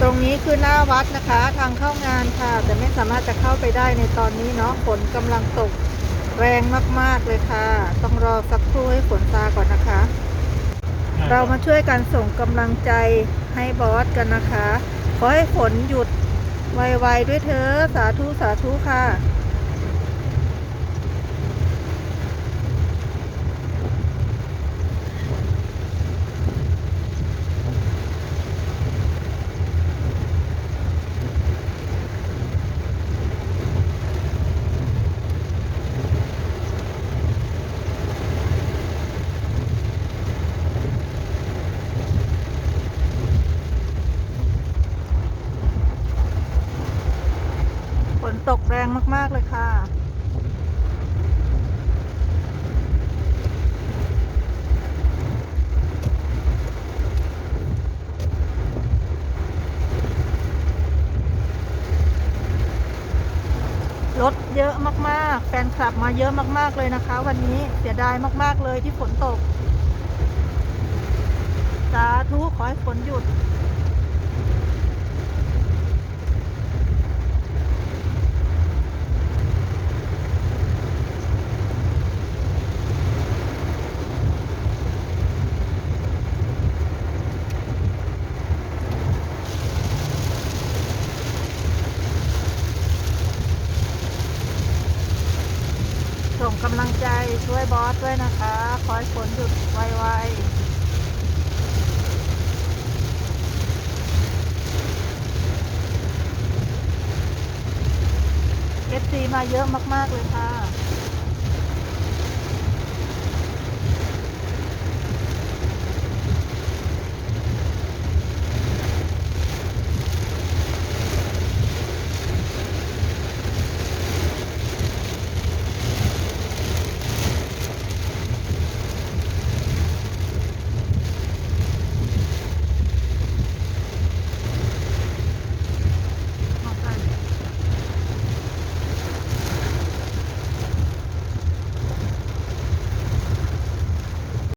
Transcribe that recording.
ตรงนี้คือหน้าวัดนะคะ ทางเข้างานค่ะ แต่ไม่สามารถจะเข้าไปได้ในตอนนี้เนาะฝนกำลังตกแรงมากๆเลยค่ะ ต้องรอสักครู่ให้ฝนซาก่อนนะคะ เรามาช่วยกันส่งกำลังใจให้บอสกันนะคะ ขอให้ฝนหยุดไวๆด้วยเถอะสาธุสาธุค่ะ ตกแรงมาก ๆ เลยค่ะ รถเยอะมาก ๆ แฟนคลับมาเยอะมาก ๆ เลยนะคะ วันนี้เสียดายมาก ๆ เลยที่ฝนตก สาธุขอให้ฝนหยุด ส่งกำลังใจช่วยบอสด้วยนะคะ ขอให้ฝนหยุดไวๆเอฟซีมาเยอะมาก ๆ เลยค่ะ